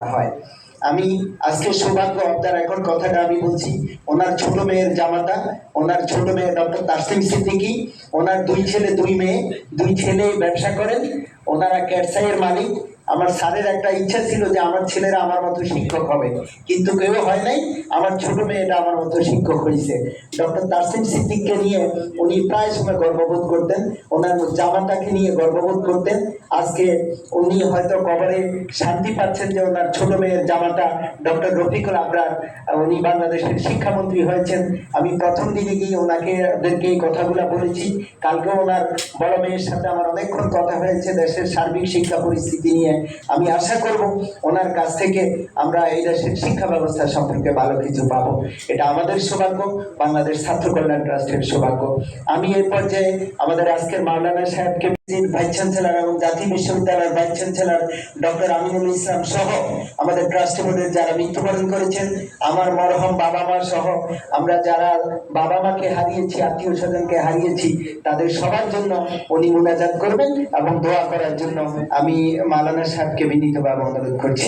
হয় আমি আজকে সৌভাগ্য আপনার এখন কথাটা আমি বলছি। ওনার ছোট মেয়ের জামাতা ওনার ছোট মেয়ে ডক্টর তাসলিম সিদ্দিকি, ওনার দুই ছেলে, দুই মেয়ে, দুই ছেলে ব্যবসা করেন, ওনারা ক্যাটসাইয়ের মালিক। আমার স্যারের একটা ইচ্ছা ছিল যে আমার ছেলেরা আমার মতো শিক্ষক হবে। কিন্তু কেউ হয় নাই, আমার ছোট মেয়েটা আমার মতো শিক্ষক হয়েছে। ডক্টর তাসিম সিদ্দিককে নিয়ে উনি প্রায় সময় গর্ববোধ করতেন, ওনার জামাটাকে নিয়ে গর্ববোধ করতেন। আজকে উনি হয়তো কবরে শান্তি পাচ্ছেন যে ওনার ছোট মেয়ের জামাতা ডক্টর রফিকুল আবরার উনি বাংলাদেশের শিক্ষামন্ত্রী হয়েছেন। আমি প্রথম দিনে গিয়ে ওনাকে ওদেরকে এই কথাগুলো বলেছি। কালকে ওনার বড় মেয়ের সাথে আমার অনেকক্ষণ কথা হয়েছে দেশের সার্বিক শিক্ষা পরিস্থিতি নিয়ে। আমি আশা করব ওনার কাছ থেকে আমরা এই দেশের শিক্ষা ব্যবস্থা সম্পর্কে ভালো কিছু পাবো। এটা আমাদের সৌভাগ্য, বাংলাদেশ ছাত্র কল্যাণ ট্রাস্টের সৌভাগ্য। আমি এই পর্যায়ে আমাদের আজকের মাওলানা সাহেবকে ভাইস চ্যান্সেলর এবং জাতীয় বিশ্ববিদ্যালয়ের vice chancellor doctor Aminul Islam সহ আমাদের ট্রাস্ট বোর্ডের যারা মৃত্যুবরণ করেছেন, আমার মরহম বাবা মা সহ আমরা যারা বাবা মাকে হারিয়েছি, আত্মীয় স্বজনকে হারিয়েছি, তাদের সবার জন্য উনি মোনাজাত করবেন এবং দোয়া করার জন্য আমি মালানা সাহেবকে বিনীতভাবে অনুরোধ করছি।